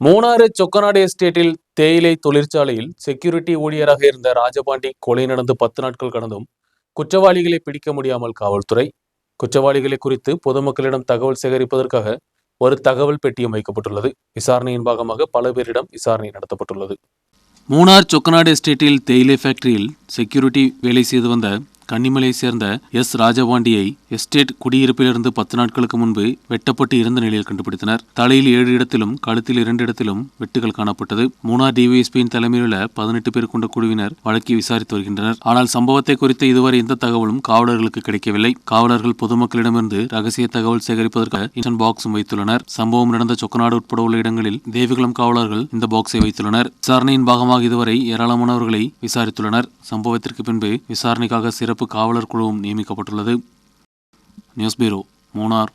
மூணாறு சொக்கநாடு எஸ்டேட்டில் தேயிலை தொழிற்சாலையில் செக்யூரிட்டி ஊழியராக இருந்த ராஜபாண்டி கொலை நடந்து பத்து நாட்கள் கடந்தும் குற்றவாளிகளை பிடிக்க முடியாமல் காவல்துறை. குற்றவாளிகளை குறித்து பொதுமக்களிடம் தகவல் சேகரிப்பதற்காக ஒரு தகவல் பெட்டியும் வைக்கப்பட்டுள்ளது. விசாரணையின் பாகமாக பல பேரிடம் விசாரணை நடத்தப்பட்டுள்ளது. மூணார் சொக்கநாடு எஸ்டேட்டில் தேயிலை ஃபேக்டரியில் செக்யூரிட்டி வேலை செய்து வந்த கன்னிமலையை சேர்ந்த எஸ். ராஜபாண்டியை எஸ்டேட் குடியிருப்பிலிருந்து பத்து நாட்களுக்கு முன்பு வெட்டப்பட்டு இருந்த நிலையில் கண்டுபிடித்தனர். தலையில் ஏழு இடத்திலும் கழுத்தில் இரண்டு இடத்திலும் வெட்டுகள் காணப்பட்டது. மூணார் டிவிஎஸ்பியின் தலைமையிலுள்ள பதினெட்டு பேர் கொண்ட குழுவினர் வழக்கை விசாரித்து வருகின்றனர். ஆனால் சம்பவத்தை குறித்து இதுவரை எந்த தகவலும் காவலர்களுக்கு கிடைக்கவில்லை. காவலர்கள் பொதுமக்களிடமிருந்து ரகசிய தகவல் சேகரிப்பதற்காக இன்சன் பாக்ஸும் வைத்துள்ளனர். சம்பவம் நடந்த சொக்கநாடு உட்பட உள்ள இடங்களில் தேவிகுளம் காவலர்கள் இந்த பாக்ஸை வைத்துள்ளனர். விசாரணையின் பாகமாக இதுவரை ஏராளமானவர்களை விசாரித்துள்ளனர். சம்பவத்திற்கு பின்பு விசாரணைக்காக சிறப்பு சிறப்பு காவலர் குழுவும் நியமிக்கப்பட்டுள்ளது. நியூஸ் பீரோ மூணார்.